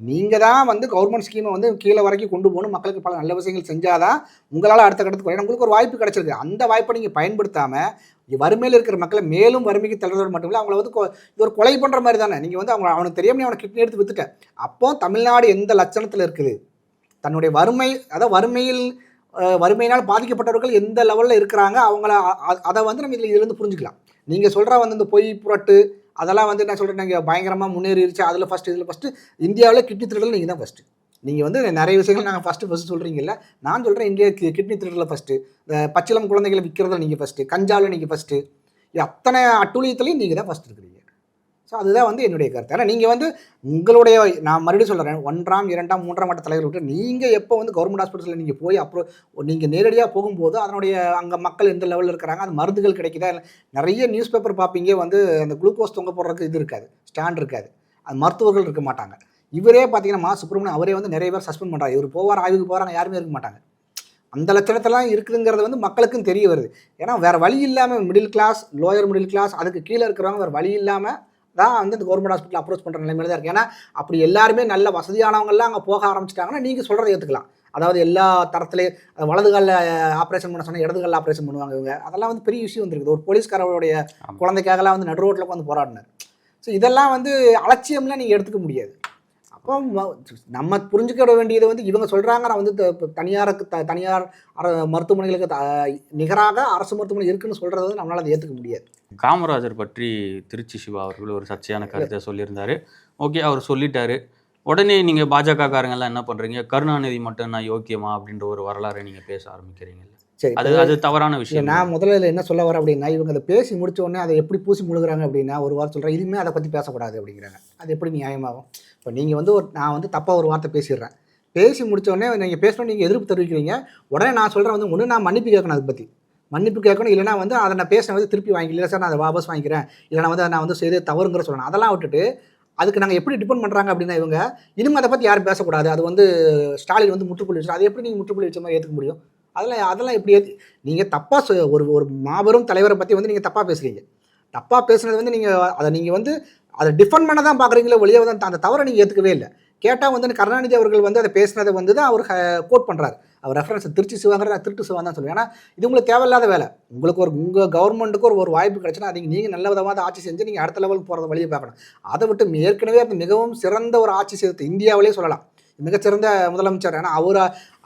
[SPEAKER 2] நீங்கள் தான் வந்து கவர்மெண்ட் ஸ்கீமை வந்து கீழே வரைக்கும் கொண்டு போகணும். மக்களுக்கு பல நல்ல விஷயங்கள் செஞ்சாதான் உங்களால் அடுத்த கட்டத்துக்கு வரையும் உங்களுக்கு ஒரு வாய்ப்பு கிடச்சிருக்கு. அந்த வாய்ப்பை நீங்கள் பயன்படுத்தாமல் வறுமையில் இருக்கிற மக்களை மேலும் வறுமைக்கு தள்ளுறது மட்டும் இல்லை அவங்கள வந்து இது ஒரு கொலை பண்ணுற மாதிரி தானே. நீங்கள் வந்து அவங்க அவனுக்கு தெரியாம நீ அவனை கிட்னி எடுத்து வித்துட்ட அப்போ தமிழ்நாடு எந்த லட்சணத்தில் இருக்குது? தன்னுடைய வறுமை அதாவது வறுமையில் வறுமையினால் பாதிக்கப்பட்டவர்கள் எந்த லெவலில் இருக்கிறாங்க? அவங்கள அதை வந்து நம்ம இதில் இதுலேருந்து புரிஞ்சுக்கலாம். நீங்கள் சொல்கிற வந்து இந்த பொய் புரட்டு அதெல்லாம் வந்து என்ன சொல்கிறேன் நீங்கள் பயங்கரமாக முன்னேறிடுச்சு அதில் ஃபஸ்ட்டு இதில் ஃபஸ்ட்டு இந்தியாவில் கிட்னி திருடல் நீங்கள் தான் ஃபஸ்ட்டு நீங்கள் வந்து நிறைய விஷயங்கள் நாங்கள் ஃபஸ்ட்டு ஃபஸ்ட்டு சொல்கிறீங்கல்ல நான் சொல்கிறேன் இந்தியா கிட்னி திருடலில் ஃபஸ்ட்டு பச்சிளம் குழந்தைகளை விற்கிறதுல நீங்கள் ஃபஸ்ட்டு கஞ்சாவில் நீங்கள் ஃபஸ்ட்டு அத்தனை அட்டுழியத்துலையும் நீங்கள் தான் ஃபஸ்ட் இருக்கிறீங்க. ஸோ அதுதான் வந்து என்னுடைய கருத்து. ஆனால் நீங்கள் வந்து உங்களுடைய நான் மறுபடியும் சொல்கிறேன் ஒன்றாம் இரண்டாம் மூன்றாம் கட்ட தலைவர் விட்டு நீங்கள் எப்போ வந்து கவர்மெண்ட் ஹாஸ்பிட்டலில் நீங்கள் போய் அப்புறம் நீங்கள் நேரடியாக போகும்போது அதனுடைய அங்கே மக்கள் எந்த லெவலில் இருக்கிறாங்க அந்த மருந்துகள் கிடைக்குதா? இல்லை நிறைய நியூஸ் பேப்பர் பார்ப்பீங்க வந்து அந்த குளுக்கோஸ் தொங்க போடுறதுக்கு இது இருக்காது ஸ்டாண்ட் இருக்காது. அது மருத்துவர்கள் இருக்க மாட்டாங்க. இவரே பார்த்தீங்கன்னா மா சுப்பிரமணியம் அவரே வந்து நிறைய பேர் சஸ்பெண்ட் பண்ணுறாரு இவர் போவார் ஆய்வுக்கு போகிறாங்க யாருமே இருக்க மாட்டாங்க. அந்த லட்சணத்தெல்லாம் இருக்குதுங்கிறது வந்து மக்களுக்கும் தெரிய வருது. ஏன்னா வேறு வழி இல்லாமல் middle class lower middle class அதுக்கு கீழே இருக்கிறவங்க வேறு வழி இல்லாமல் தான் வந்து இந்த கவர்மெண்ட் ஹாஸ்பிட்டல் அப்ரோச் பண்ணுற நிலைமையில தான் இருக்கு. ஏன்னா அப்படி எல்லாருமே நல்ல வசதியானவங்கலாம் அங்கே போக ஆரம்பிச்சிட்டாங்கன்னா நீங்கள் சொல்கிறத ஏற்றுக்கலாம் அதாவது எல்லா தரத்துலேயும் வலது காலில் ஆப்ரேஷன் பண்ண சொன்னால் இடது காலில் ஆப்ரேஷன் பண்ணுவாங்க இவங்க. அதெல்லாம் வந்து பெரிய விஷயம் வந்துருக்குது. ஒரு போலீஸ்காரருடைய. குழந்தைக்காகலாம் வந்து நடு ரோட்டில் உட்காந்து போராடினார். ஸோ இதெல்லாம் வந்து அலட்சியம்லாம் நீங்கள் எடுத்துக்க முடியாது. அப்போ நம்ம புரிஞ்சுக்கிட வேண்டியது வந்து இவங்க சொல்கிறாங்க நான் வந்து தனியாருக்கு த தனியார் மருத்துவமனைகளுக்கு த- நிகராக அரசு மருத்துவமனை இருக்குன்னு சொல்கிறது வந்து நம்மளால் அதை ஏற்றுக்க முடியாது.
[SPEAKER 3] காமராஜர் பற்றி திருச்சி சிவா அவர்கள் ஒரு சர்ச்சையான கருத்தை சொல்லியிருந்தாரு. ஓகே அவர் சொல்லிட்டாரு. உடனே நீங்க பாஜக காரங்கெல்லாம் என்ன பண்றீங்க? கருணாநிதி மட்டும் நான் யோக்கியமா? அப்படின்ற ஒரு வரலாறை நீங்க பேச ஆரம்பிக்கிறீங்கல்ல.
[SPEAKER 2] சரி
[SPEAKER 3] அது அது தவறான
[SPEAKER 2] இல்லை
[SPEAKER 3] விஷயம்
[SPEAKER 2] நான் முதல்ல என்ன சொல்ல வரேன் அப்படின்னா இவங்க அதை பேசி முடிச்ச உடனே அதை எப்படி பூசி முழுகுறாங்க அப்படின்னா ஒரு வாரம் சொல்கிறேன் இனிமேல் அதை பற்றி பேசக்கூடாது அப்படிங்கிறாங்க. அது எப்படி நியாயமாகும்? இப்போ நீங்கள் வந்து ஒரு நான் வந்து தப்பாக ஒரு வார்த்தை பேசிடுறேன். பேசி முடிச்ச உடனே நீங்கள் பேசணும் நீங்கள் எதிர்ப்பு தெரிவிக்கிறீங்க. உடனே நான் சொல்கிறேன் வந்து ஒன்று நான் மன்னிப்பு கேட்கணும் அதை பற்றி மன்னிப்பு கேட்கணும் இல்லைனா வந்து அதை நான் பேசின வந்து திருப்பி வாங்கிக்கல இல்லை சார் நான் அதை வாபஸ் வாங்கிக்கிறேன். இல்லைனா வந்து நான் வந்து செய்து தவறுங்கிற சொல்லணும். அதெல்லாம் விட்டுட்டு அதுக்கு நாங்கள் எப்படி டிபெண்ட் பண்ணுறாங்க அப்படின்னா இவங்க இனிமேல் அதை பற்றி யாரும் பேசக்கூடாது. அது வந்து ஸ்டாலின் வந்து முற்றுப்புள்ளி வச்சு அது எப்படி நீங்கள் முற்றுப்புள்ளி வச்ச மாதிரி ஏற்றுக்க முடியும்? அதெல்லாம் அதெல்லாம் எப்படி நீங்கள் தப்பாக ஒரு ஒரு மாபெரும் தலைவரை பற்றி வந்து நீங்கள் தப்பாக பேசுகிறீங்க தப்பாக பேசுனது வந்து நீங்கள் அதை நீங்கள் வந்து அதை டிஃபெண்ட் பண்ண தான் பார்க்குறீங்களே வெளியே வந்து அந்த தவறை நீங்கள் ஏற்றுக்கவே இல்லை. கேட்டால் வந்து கருணாநிதி அவர்கள் வந்து அதை பேசினதை வந்து தான் அவர் கோட் பண்ணுறாரு அவர் ரெஃபரன்ஸ் திருச்சி சிவாங்கிற நான் திருட்டு சிவா தான் சொல்லுவேன். ஏன்னா இது உங்களுக்கு தேவையில்லாத வேலை. உங்களுக்கு ஒரு உங்கள் கவர்மெண்ட்டுக்கு ஒரு ஒரு வாய்ப்பு கிடைச்சுன்னா அதை நீங்கள் நல்ல விதமாக ஆட்சி செஞ்சு நீங்கள் அடுத்த லெவலுக்கு போகிறத வழியை பார்க்கணும். அதை விட்டு ஏற்கனவே அது மிகவும் சிறந்த ஒரு ஆட்சி செய்து இந்தியாவிலே சொல்லலாம். மிகச்சிறந்த முதலமைச்சர். ஏன்னா அவர்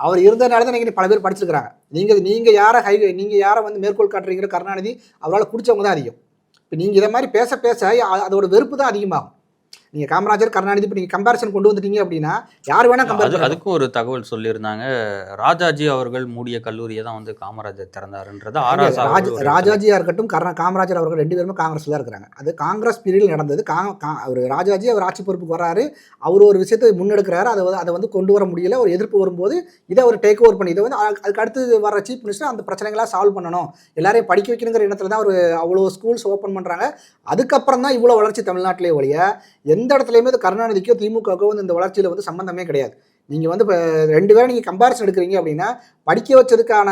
[SPEAKER 2] அவர் இருந்தனால தான் நீங்கள் பல பேர் படிச்சிருக்கிறாங்க. நீங்கள் நீங்கள் யாரை ஹை நீங்கள் யாரை வந்து மேற்கோள் காட்டுறீங்களோ கருணாநிதி அவரால் பிடிச்சவங்க தான் அதிகம். இப்போ நீங்கள் இதை மாதிரி பேச பேச அதோட வெறுப்பு தான் அதிகமாகும். நீங்கள் காமராஜர் கருணாநிதி இப்போ நீங்கள் கம்பேரிசன் கொண்டு வந்துட்டீங்க அப்படின்னா யார் வேணால் கம்பேர்
[SPEAKER 3] அதுக்கும் ஒரு தகவல் சொல்லியிருந்தாங்க. ராஜாஜி அவர்கள் மூடிய கல்லூரியை தான் வந்து காமராஜர் திறந்தாருன்றது
[SPEAKER 2] ராஜ
[SPEAKER 3] ஆர்எஸ்
[SPEAKER 2] ராஜாஜியா இருக்கட்டும் கர்ண காமராஜர் அவர்கள் ரெண்டு பேருமே காங்கிரஸ்ல தான் இருக்கிறாங்க. அது காங்கிரஸ் பீரியடில் நடந்தது. கா அவர் ராஜாஜி அவர் ஆட்சி பொறுப்புக்கு வராரு. அவர் ஒரு விஷயத்தை முன்னெடுக்கிறாரு. அதை வந்து அதை வந்து கொண்டு வர முடியல. ஒரு எதிர்ப்பு வரும்போது இதை அவர் டேக் ஓவர் பண்ணி இதை வந்து அதுக்கு அடுத்து வர சீஃப் மினிஸ்டர் அந்த பிரச்சனைகளா சால்வ் பண்ணணும். எல்லாரையும் படிக்க வைக்கணுங்கிற எண்ணத்துல தான் ஒரு அவ்வளோ ஸ்கூல்ஸ் ஓப்பன் பண்றாங்க. அதுக்கப்புறம் தான் இவ்வளோ வளர்ச்சி தமிழ்நாட்டிலே ஒழிய எந்த இடத்துலையுமே கருணாநிதிக்கோ திமுகவோ வந்து இந்த வளர்ச்சியில் வந்து சம்பந்தமே கிடையாது. நீங்கள் வந்து இப்போ ரெண்டு பேரும் நீங்கள் கம்பாரிசன் எடுக்கிறீங்க அப்படின்னா படிக்க வச்சதுக்கான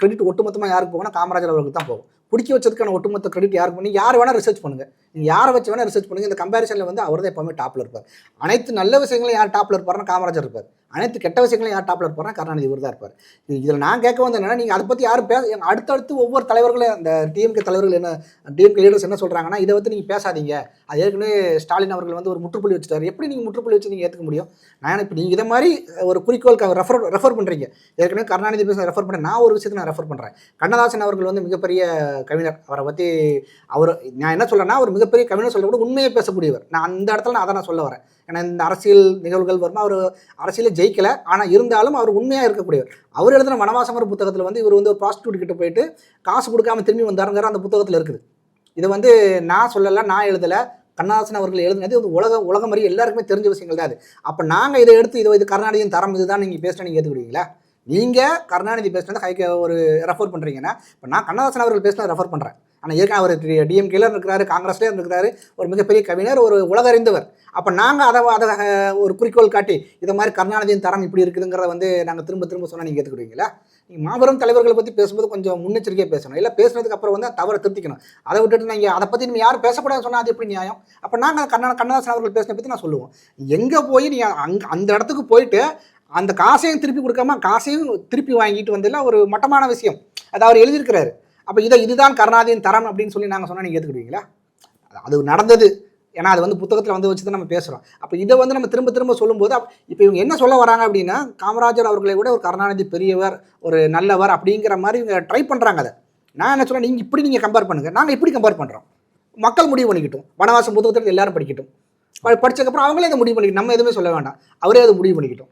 [SPEAKER 2] கிரெடிட் ஒட்டுமொத்தமாக யாருக்கு போகும்னா காமராஜர் அவர்களுக்கு தான் போகும். பிடிக்க வச்சதுக்கான ஒட்டுமொத்த கிரெடிட் யாருக்கு பண்ணி யார் வேணால் ரிசர்ச் பண்ணுங்கள் நீங்கள் யாரை வச்சு வேணால் ரிசர்ச் பண்ணுங்கள் இந்த கம்பேரிசனில் வந்து அவர் தான் எப்போவுமே டாப்பில் இருப்பார். அனைத்து நல்ல விஷயங்களும் யார் டாப்பில் இருப்பார்னா காமராஜர் இருப்பார். அனைத்து கெட்ட விஷயங்களும் யார் டாப்பில் இருப்பார்னா கருணாநிதி இவர் தான் இருப்பார். இதில் நான் கேட்க வந்து என்னன்னா நீங்கள் அதை பற்றி யாரும் பேச அடுத்தடுத்து ஒவ்வொரு தலைவர்களும் அந்த டிஎம்கே தலைவர்கள் என்ன டிஎம்கே லீடர்ஸ் என்ன சொல்கிறாங்கன்னா இதை வந்து நீங்கள் பேசாதீங்க. அது ஏற்கனவே ஸ்டாலின் அவர்கள் வந்து ஒரு முற்றுப்புள்ளி வச்சுட்டார். எப்படி நீங்கள் முற்றுப்புள்ளி வச்சு நீங்கள் ஏற்றுக்க முடியும்? நான் இப்போ நீங்கள் இதை மாதிரி ஒரு குறிக்கோளுக்கு ரெஃபர் ரெஃபர் பண்ணுறீங்க ஏற்கனவே கருணாநிதி பேச ரெஃபர் பண்ண நான் ஒரு விஷயத்தை நான் ரெஃபர் பண்ணுறேன் கண்ணதாசன் அவர்கள் வந்து மிகப்பெரிய கவிஞர். அவரை பற்றி அவர் நான் என்ன சொல்கிறேன்னா ஒரு மிகப்பெரிய கவிஞர் சொல்ல கூட உண்மையை பேசக்கூடியவர். நான் அந்த இடத்துல நான் அதை நான் சொல்ல வரேன். ஏன்னா இந்த அரசியல் நிகழ்வுகள் வருமா அவர் அரசியலே ஜெயிக்கல. ஆனால் இருந்தாலும் அவர் உண்மையாக இருக்கக்கூடியவர். அவர் எழுதின வனவாசமர ஒரு புத்தகத்தில் வந்து இவர் வந்து ஒரு ப்ராஸ்டியூட் கிட்ட போயிட்டு காசு கொடுக்காம திரும்பி வந்தாருங்கிற அந்த புத்தகத்தில் இருக்குது. இதை வந்து நான் சொல்லலை நான் எழுதலை. கண்ணதாசன் அவர்கள் எழுதினது இது உலக உலகம் மாதிரி எல்லாருக்குமே தெரிஞ்ச விஷயங்கள் தான் அது. அப்போ நாங்கள் இதை எடுத்து இது இது கருணாநிதியின் தரம் இதுதான் நீங்கள் பேசினா நீங்கள் ஏற்றுக்கிடுவீங்களா நீங்கள் கருணாநிதி பேசினது ஹைக்க ஒரு ரெஃபர் பண்ணுறீங்கன்னா இப்போ நான் கண்ணதாசன் அவர்கள் பேசினதை ரெஃபர் பண்ணுறேன் ஆனால் ஏற்கனவே அவர் டிஎம்கேல இருக்கிறாரு காங்கிரஸ்லேயே இருக்கிறாரு ஒரு மிகப்பெரிய கவிஞர் ஒரு உலகறிந்தவர். அப்போ நாங்கள் அதை அதை ஒரு குறிக்கோள் காட்டி இதை மாதிரி கருணாநிதியின் தரம் இப்படி இருக்குதுங்கிறத வந்து நாங்கள் திரும்ப திரும்ப சொன்னால் நீங்கள் ஏற்றுக்கிடுவீங்களா நீங்கள் மாபெரும் தலைவர்களை பற்றி பேசும்போது கொஞ்சம் முன்னெச்சரிக்கையாக பேசணும். இல்லை பேசுனதுக்கு அப்புறம் வந்து தவறை திருத்திக்கணும். அதை விட்டுட்டு நீங்கள் அதை பற்றி நீங்கள் யாரும் பேசக்கூடாதுன்னு சொன்னால் அது எப்படி நியாயம்? அப்போ நாங்கள் கண்ணா கண்ணதாசன் அவர்கள் பேசின பற்றி நான் சொல்லுவோம். எங்கே போய் நீங்கள் அங்கே அந்த இடத்துக்கு போயிட்டு அந்த காசையும் திருப்பி கொடுக்காம காசையும் திருப்பி வாங்கிட்டு வந்ததில் ஒரு மட்டமான விஷயம். அது அவர் எழுதியிருக்கிறாரு அப்போ இதை இதுதான் கருணாநிதியின் தரம் அப்படின்னு சொல்லி நாங்கள் சொன்னால் நீங்கள் ஏற்றுக்கிடுவீங்களா அது நடந்தது. ஏன்னா அது வந்து புத்தகத்தில் வந்து வச்சு தான் நம்ம பேசுகிறோம் அப்போ இதை வந்து நம்ம திரும்ப திரும்ப சொல்லும்போது இப்போ இவங்க என்ன சொல்ல வராங்க அப்படின்னா காமராஜர் அவர்களை விட ஒரு கருணாநிதி பெரியவர் ஒரு நல்லவர் அப்படிங்கிற மாதிரி இவங்க ட்ரை பண்ணுறாங்க அதை. நான் என்ன சொல்றேன் நீங்கள் இப்படி நீங்கள் கம்பேர் பண்ணுங்கள் நாங்கள் இப்படி கம்பேர் பண்ணுறோம் மக்கள் முடிவு பண்ணிக்கிட்டோம். வனவாசம் புத்தகத்தில் எல்லாரும் படிக்கட்டும். படித்ததுக்கப்புறம் படிச்சதுக்கப்புறம் அவங்களே அதை முடிவு பண்ணிக்கிட்டோம் நம்ம எதுவுமே சொல்ல வேண்டாம். அவரே அதை முடிவு பண்ணிக்கிட்டோம்.